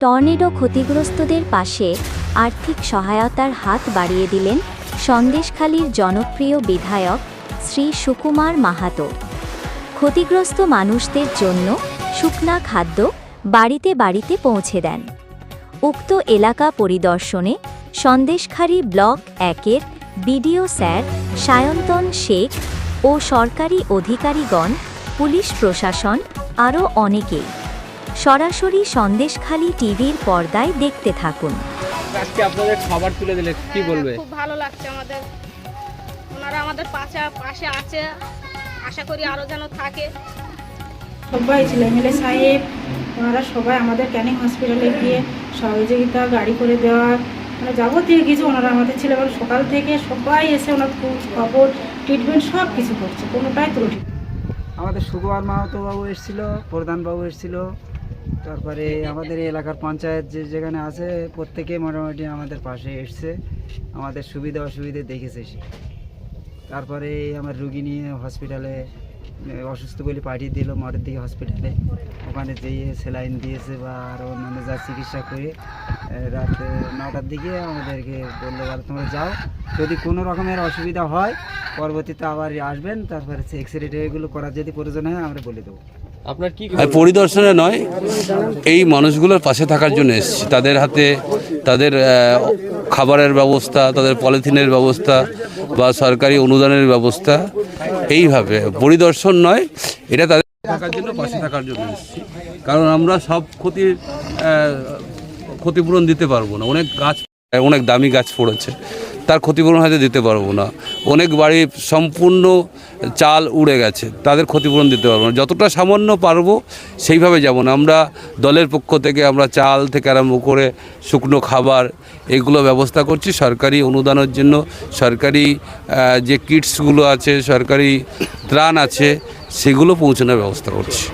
Tornado ক্ষতিগ্রস্তদের পাশে আর্থিক সহায়তার হাত বাড়িয়ে দিলেন সন্দেশখালীর জনপ্রিয় বিধায়ক শ্রী সুকুমার মাহাতো। ক্ষতিগ্রস্ত মানুষদের জন্য শুকনা খাদ্য বাড়িতে বাড়িতে পৌঁছে দেন। উক্ত এলাকা পরিদর্শনে সন্দেশখালী ব্লক একের বিডিও স্যার সায়ন্তন শেখ ও সরকারি অধিকারীগণ, পুলিশ প্রশাসন, আরও অনেকেই। সরাসরি সন্দেশখালী টিভির পর্দায় দেখতে থাকুন। আজকে আপনাদের খাবার তুলে দিলে কি বলবে? খুব ভালো লাগছে আমাদের। ওনারা আমাদের পাশে পাশে আছে। আশা করি আরও যেন থাকে। সবাই ছিল এমএলএ সাহেব ওনারা সবাই আমাদের ক্যানিং হসপিটালে গিয়ে সহযোগিতা গাড়ি করে দেওয়া মানে যাবতীয় কিছু ওনারা আমাদের ছিল এবং সকাল থেকে সবাই এসে ওনার খোঁজ খবর ট্রিটমেন্ট সব কিছু করছে কোনোটাই ত্রুটি আমাদের সুকুমার মাহাতো বাবু এসেছিল প্রধানবাবু এসেছিল। তারপরে আমাদের এলাকার পঞ্চায়েত যে যেখানে আছে, প্রত্যেকে মোটামুটি আমাদের পাশে এসছে। আমাদের সুবিধা অসুবিধে দেখেছে সে। তারপরে আমার রুগী নিয়ে হসপিটালে অসুস্থ বলে পাঠিয়ে দিল মরের দিকে হসপিটালে ওখানে যেয়ে সেলাইন দিয়েছে বা আরও অন্যান্য যা চিকিৎসা করে রাত নটার দিকে আমাদেরকে বলল বলো তোমরা যাও। যদি কোনো রকমের অসুবিধা হয়, পরবর্তীতে আবার আসবেন। তারপরে এক্স রে এগুলো করার যদি প্রয়োজন হয়, আমরা বলে দেবো। পরিদর্শনে নয়, এই মানুষগুলোর পাশে থাকার জন্য এসেছি। তাদের হাতে, তাদের খাবারের ব্যবস্থা, তাদের পলিথিনের ব্যবস্থা বা সরকারি অনুদানের ব্যবস্থা, এইভাবে। পরিদর্শন নয়, এটা তাদের থাকার জন্য, পাশে থাকার জন্য এসেছি। কারণ আমরা সব ক্ষতির ক্ষতিপূরণ দিতে পারব না। অনেক গাছ, অনেক দামি গাছ পড়েছে। তার ক্ষতিপূরণ হয়তো দিতে পারব না। অনেক বাড়ি সম্পূর্ণ চাল উড়ে গেছে, তাদের ক্ষতিপূরণ দিতে পারব না। যতটা সামান্য পারব সেইভাবে যাব না। আমরা দলের পক্ষ থেকে আমরা চাল থেকে আরম্ভ করে শুকনো খাবার এগুলো ব্যবস্থা করছি। সরকারি অনুদানের জন্য সরকারি যে কিটসগুলো আছে, সরকারি ত্রাণ আছে, সেগুলো পৌঁছানোর ব্যবস্থা করছি।